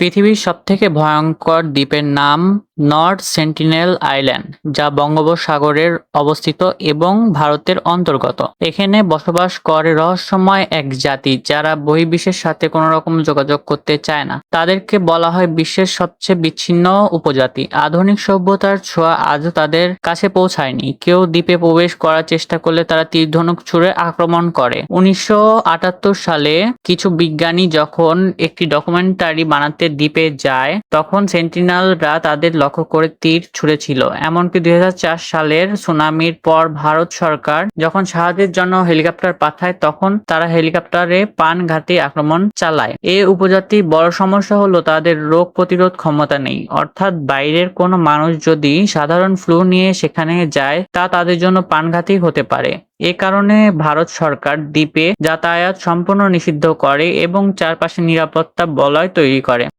পৃথিবীর সবথেকে ভয়ঙ্কর দ্বীপের নাম নর্থ সেন্টিনেল আইল্যান্ড, যা বঙ্গোপসাগরের অবস্থিত এবং ভারতের অন্তর্গত। এখানে বসবাস করে রহস্যময় এক জাতি, যারা বহির্বিশ্বের সাথে কোনো রকম যোগাযোগ করতে চায় না। তাদেরকে বলা হয় বিশ্বের সবচেয়ে বিচ্ছিন্ন উপজাতি। আধুনিক সভ্যতার ছোঁয়া আজও তাদের কাছে পৌঁছায়নি। কেউ দ্বীপে প্রবেশ করার চেষ্টা করলে তারা তীরধনুক ছুড়ে আক্রমণ করে। উনিশশো আটাত্তর সালে কিছু বিজ্ঞানী যখন একটি ডকুমেন্টারি বানাতে দ্বীপে যায়, তখন সেন্টিনালরা তাদের লক্ষ্য করে তীর ছুঁড়েছিল। এমনকি দুই হাজার চার সালের সুনামির পর ভারত সরকার যখন সাহায্যের জন্য হেলিকপ্টার পাঠায়, তখন তারা হেলিকপ্টারে প্রাণঘাতী আক্রমণ চালায়। এ উপজাতি বড় সমস্যা হলো তাদের রোগ প্রতিরোধ ক্ষমতা নেই। অর্থাৎ বাইরের কোনো মানুষ যদি সাধারণ ফ্লু নিয়ে সেখানে যায়, তা তাদের জন্য প্রাণঘাতী হতে পারে। এ কারণে ভারত সরকার দ্বীপে যাতায়াত সম্পূর্ণ নিষিদ্ধ করে এবং চারপাশে নিরাপত্তা বলয় তৈরি করে।